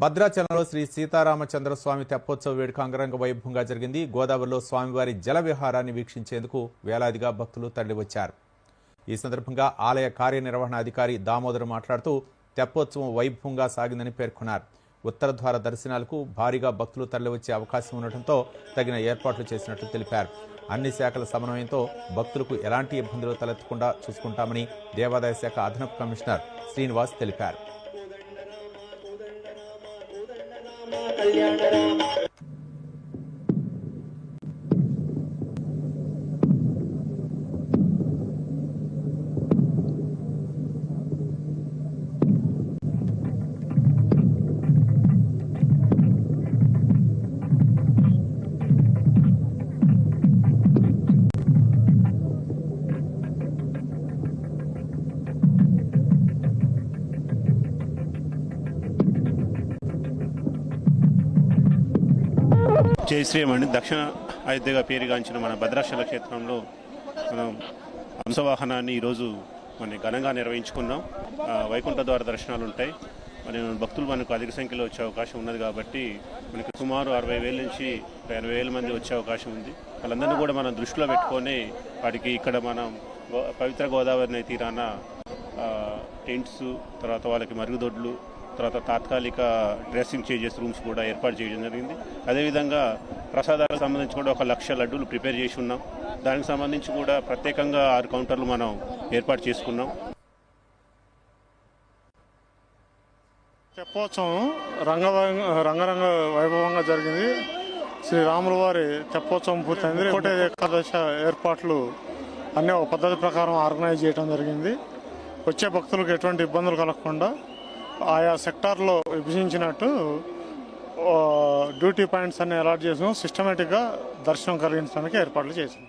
భద్రాచలంలో శ్రీ సీతారామచంద్ర స్వామి తెప్పోత్సవ వేడుక అంగరంగ వైభవంగా జరిగింది. గోదావరిలో స్వామివారి జల విహారాన్ని వీక్షించేందుకు వేలాదిగా భక్తులు తరలివచ్చారు. ఈ సందర్భంగా ఆలయ కార్యనిర్వహణాధికారి దామోదర్ మాట్లాడుతూ తెప్పోత్సవం వైభవంగా సాగిందని పేర్కొన్నారు. ఉత్తర ద్వార దర్శనాలకు భారీగా భక్తులు తరలివచ్చే అవకాశం ఉండటంతో తగిన ఏర్పాట్లు చేసినట్లు తెలిపారు. అన్ని శాఖల సమన్వయంతో భక్తులకు ఎలాంటి ఇబ్బందులు తలెత్తకుండా చూసుకుంటామని దేవాదాయ శాఖ అదనపు కమిషనర్ శ్రీనివాస్ తెలిపారు. कल्याण करा జై శ్రీరామండి దక్షిణ అయోధ్యగా పేరుగాంచిన మన భద్రాచల క్షేత్రంలో మనం హంసవాహనాన్ని ఈరోజు మనం ఘనంగా నిర్వహించుకున్నాం. వైకుంఠ ద్వార దర్శనాలు ఉంటాయి. మరి భక్తులు మనకు అధిక సంఖ్యలో వచ్చే అవకాశం ఉన్నది కాబట్టి మనకి సుమారు అరవై వేల నుంచి ఎనభై వేల మంది వచ్చే అవకాశం ఉంది. వాళ్ళందరినీ కూడా మనం దృష్టిలో పెట్టుకొని వాటికి ఇక్కడ మనం గో- పవిత్ర గోదావరి తీరాన టెంట్స్ తర్వాత వాళ్ళకి మరుగుదొడ్లు తర్వాత తాత్కాలిక డ్రెస్సింగ్ చేంజెస్ రూమ్స్ కూడా ఏర్పాటు చేయడం జరిగింది. అదేవిధంగా ప్రసాదాలకు సంబంధించి కూడా ఒక లక్ష లడ్డూలు ప్రిపేర్ చేసి ఉన్నాం. దానికి సంబంధించి కూడా ప్రత్యేకంగా ఆరు కౌంటర్లు మనం ఏర్పాటు చేసుకున్నాం. తెప్పోత్సవం రంగ రంగరంగ వైభవంగా జరిగింది. శ్రీరాముల వారి తెప్పోత్సవం పూర్తయింది. ఒకటే ఏకాదశ ఏర్పాట్లు అన్ని ఒక పద్ధతి ప్రకారం ఆర్గనైజ్ చేయడం జరిగింది. వచ్చే భక్తులకు ఎటువంటి ఇబ్బందులు కలగకుండా ఆయా సెక్టార్లో విభజించినట్టు డ్యూటీ పాయింట్స్ అన్ని అలాట్ చేసాం సిస్టమేటిక్గా దర్శనం కలిగించడానికి ఏర్పాట్లు చేసాం